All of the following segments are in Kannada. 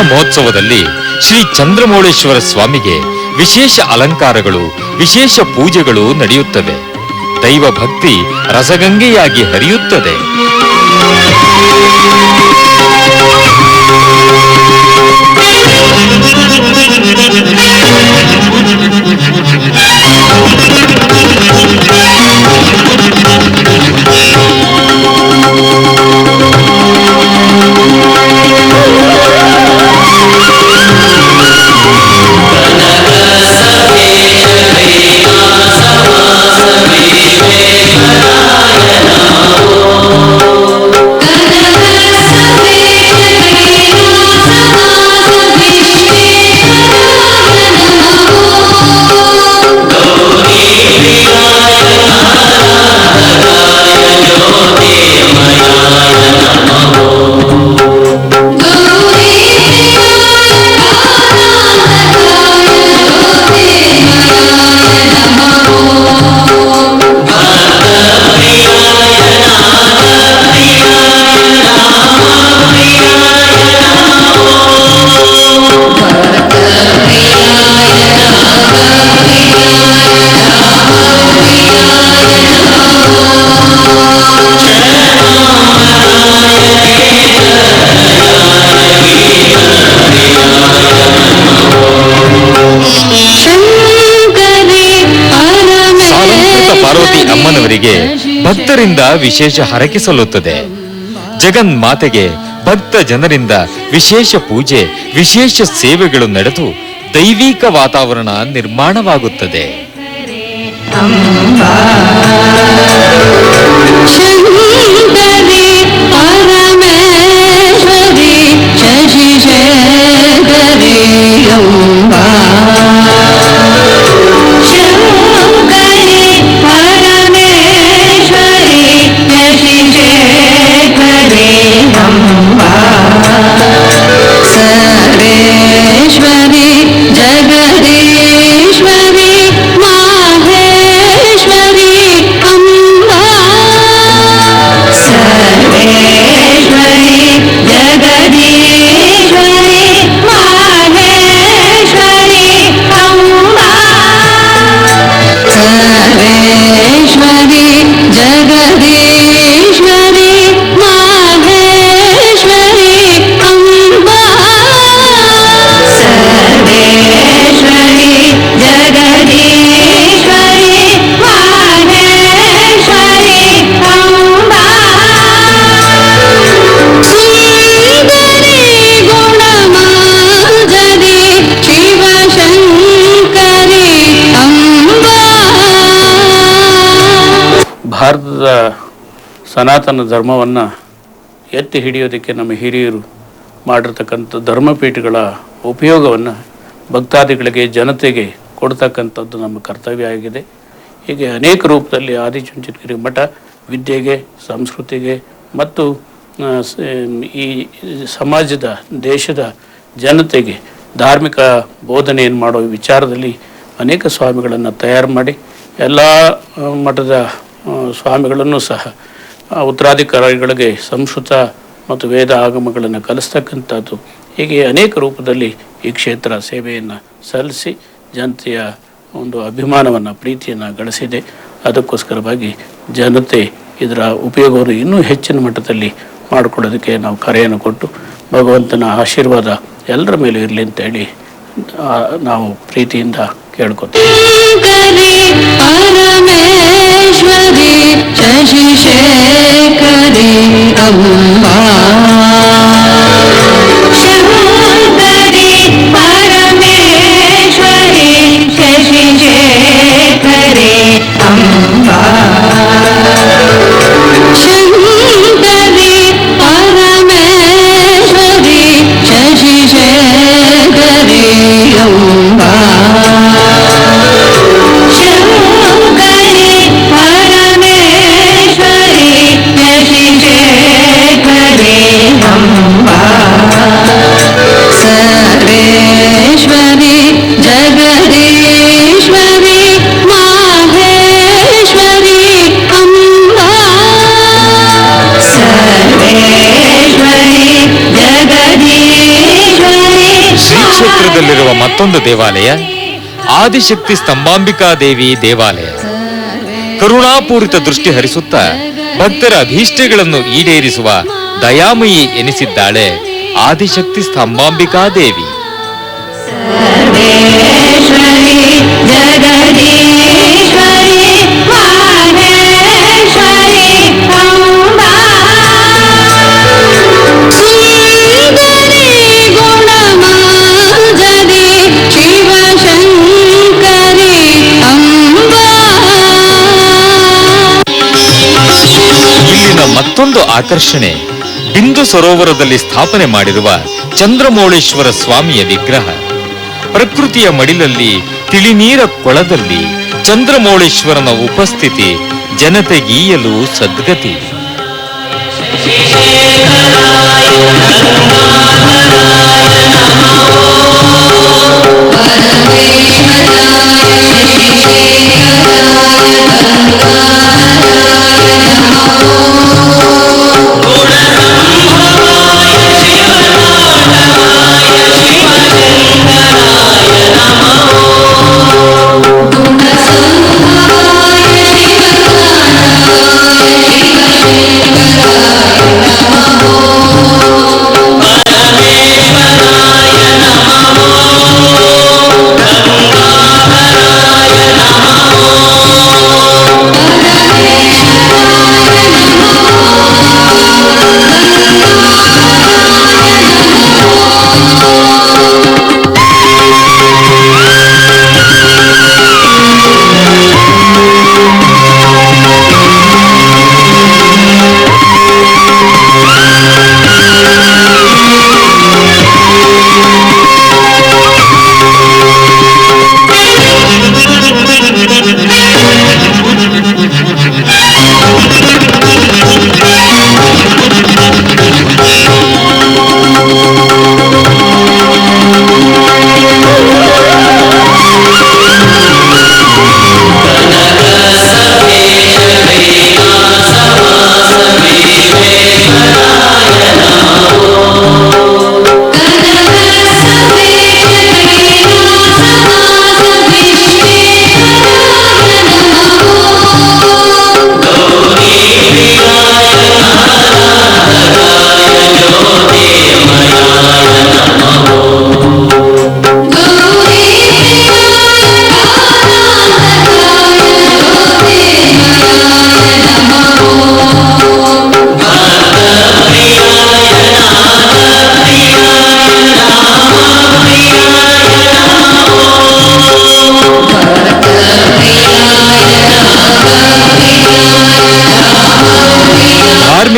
ಮಹೋತ್ಸವದಲ್ಲಿ ಶ್ರೀ ಚಂದ್ರಮೌಳೇಶ್ವರ ಸ್ವಾಮಿಗೆ ವಿಶೇಷ ಅಲಂಕಾರಗಳು ವಿಶೇಷ ಪೂಜೆಗಳು ನಡೆಯುತ್ತವೆ. ದೈವ ಭಕ್ತಿ ರಸಗಂಗೆಯಾಗಿ ಹರಿಯುತ್ತದೆ. ಭಕ್ತರಿಂದ ವಿಶೇಷ ಹರಕೆ ಸಲ್ಲುತ್ತದೆ. ಜಗನ್ ಮಾತೆಗೆ ಭಕ್ತ ಜನರಿಂದ ವಿಶೇಷ ಪೂಜೆ, ವಿಶೇಷ ಸೇವೆಗಳು ನಡೆದು ದೈವಿಕ ವಾತಾವರಣ ನಿರ್ಮಾಣವಾಗುತ್ತದೆ. Hare ಭಾರತದ ಸನಾತನ ಧರ್ಮವನ್ನು ಎತ್ತಿ ಹಿಡಿಯೋದಕ್ಕೆ ನಮ್ಮ ಹಿರಿಯರು ಮಾಡಿರ್ತಕ್ಕಂಥ ಧರ್ಮಪೀಠಗಳ ಉಪಯೋಗವನ್ನು ಭಕ್ತಾದಿಗಳಿಗೆ, ಜನತೆಗೆ ಕೊಡ್ತಕ್ಕಂಥದ್ದು ನಮ್ಮ ಕರ್ತವ್ಯ ಆಗಿದೆ. ಹೀಗೆ ಅನೇಕ ರೂಪದಲ್ಲಿ ಆದಿಚುಂಚನಗಿರಿ ಮಠ ವಿದ್ಯೆಗೆ, ಸಂಸ್ಕೃತಿಗೆ ಮತ್ತು ಈ ಸಮಾಜದ, ದೇಶದ ಜನತೆಗೆ ಧಾರ್ಮಿಕ ಬೋಧನೆಯನ್ನು ಮಾಡೋ ವಿಚಾರದಲ್ಲಿ ಅನೇಕ ಸ್ವಾಮಿಗಳನ್ನು ತಯಾರು ಮಾಡಿ, ಎಲ್ಲ ಮಠದ ಸ್ವಾಮಿಗಳನ್ನು ಸಹ ಉತ್ತರಾಧಿಕಾರಿಗಳಿಗೆ ಸಂಸ್ಕೃತ ಮತ್ತು ವೇದ ಆಗಮಗಳನ್ನು ಕಲಿಸ್ತಕ್ಕಂಥದ್ದು. ಹೀಗೆ ಅನೇಕ ರೂಪದಲ್ಲಿ ಈ ಕ್ಷೇತ್ರ ಸೇವೆಯನ್ನು ಸಲ್ಲಿಸಿ, ಜನತೆಯ ಒಂದು ಅಭಿಮಾನವನ್ನು, ಪ್ರೀತಿಯನ್ನು ಗಳಿಸಿದೆ. ಅದಕ್ಕೋಸ್ಕರವಾಗಿ ಜನತೆ ಇದರ ಉಪಯೋಗವನ್ನು ಇನ್ನೂ ಹೆಚ್ಚಿನ ಮಟ್ಟದಲ್ಲಿ ಮಾಡಿಕೊಳ್ಳೋದಕ್ಕೆ ನಾವು ಕರೆಯನ್ನು ಕೊಟ್ಟು, ಭಗವಂತನ ಆಶೀರ್ವಾದ ಎಲ್ಲರ ಮೇಲೂ ಇರಲಿ ಅಂತೇಳಿ ನಾವು ಪ್ರೀತಿಯಿಂದ ಕೇಳ್ಕೊತೀವಿ ಶಂಕರಿ ಪರಮೇಶ್ವರಿ ಶಶಿಶೇಖರಿ ಅಂಬಾ ಶ್ರೀಕ್ಷೇತ್ರದಲ್ಲಿರುವ ಮತ್ತೊಂದು ದೇವಾಲಯ, ಆದಿಶಕ್ತಿ ಸ್ತಂಭಾಂಬಿಕಾ ದೇವಿ ದೇವಾಲಯ. ಕರುಣಾಪೂರಿತ ದೃಷ್ಟಿ ಹರಿಸುತ್ತಾ ಭಕ್ತರ ಅಭೀಷ್ಟಗಳನ್ನು ಈಡೇರಿಸುವ ದಯಾಮಯಿ ಎನಿಸಿದ್ದಾಳೆ ಆದಿಶಕ್ತಿ ಸ್ತಂಭಾಂಬಿಕಾ ದೇವಿ. ಮತ್ತೊಂದು ಆಕರ್ಷಣೆ. ಬಿಂದು ಸರೋವರದಲ್ಲಿ ಸ್ಥಾಪನೆ ಮಾಡಿರುವ ಚಂದ್ರಮೌಳೇಶ್ವರ ಸ್ವಾಮಿಯ ವಿಗ್ರಹ. ಪ್ರಕೃತಿಯ ಮಡಿಲಲ್ಲಿ, ತಿಳಿನೀರ ಕೊಳದಲ್ಲಿ ಚಂದ್ರಮೌಳೇಶ್ವರನ ಉಪಸ್ಥಿತಿ ಜನತೆಗೀಯಲು ಸದ್ಗತಿ.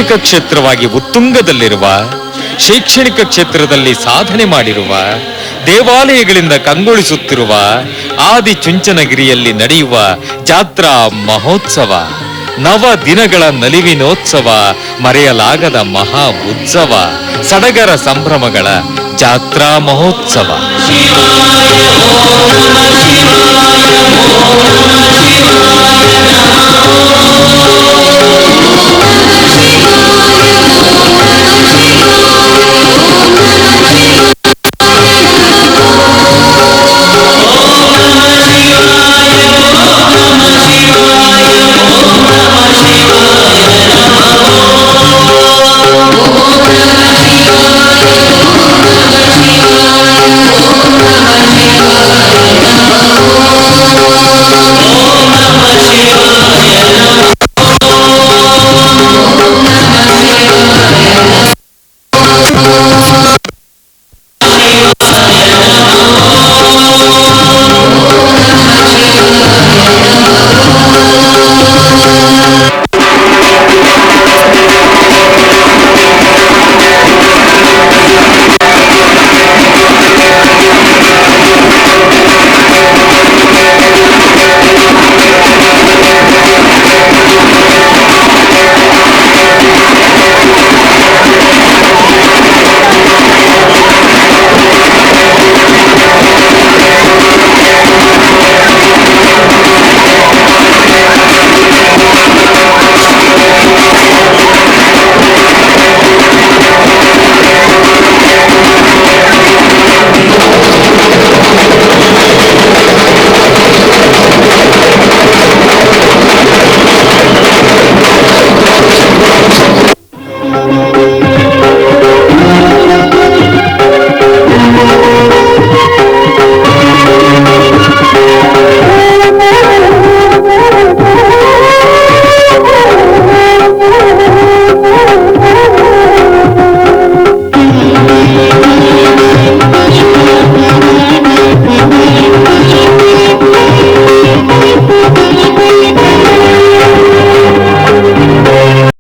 ಧಾರ್ಮಿಕ ಕ್ಷೇತ್ರವಾಗಿ ಉತ್ತುಂಗದಲ್ಲಿರುವ, ಶೈಕ್ಷಣಿಕ ಕ್ಷೇತ್ರದಲ್ಲಿ ಸಾಧನೆ ಮಾಡಿರುವ, ದೇವಾಲಯಗಳಿಂದ ಕಂಗೊಳಿಸುತ್ತಿರುವ ಆದಿ ಚುಂಚನಗಿರಿಯಲ್ಲಿ ನಡೆಯುವ ಜಾತ್ರಾ ಮಹೋತ್ಸವ, ನವ ದಿನಗಳ ನಲಿವಿನೋತ್ಸವ ಮರೆಯಲಾಗದ ಮಹಾ ಉತ್ಸವ, ಸಡಗರ ಸಂಭ್ರಮಗಳ ಜಾತ್ರಾ ಮಹೋತ್ಸವ.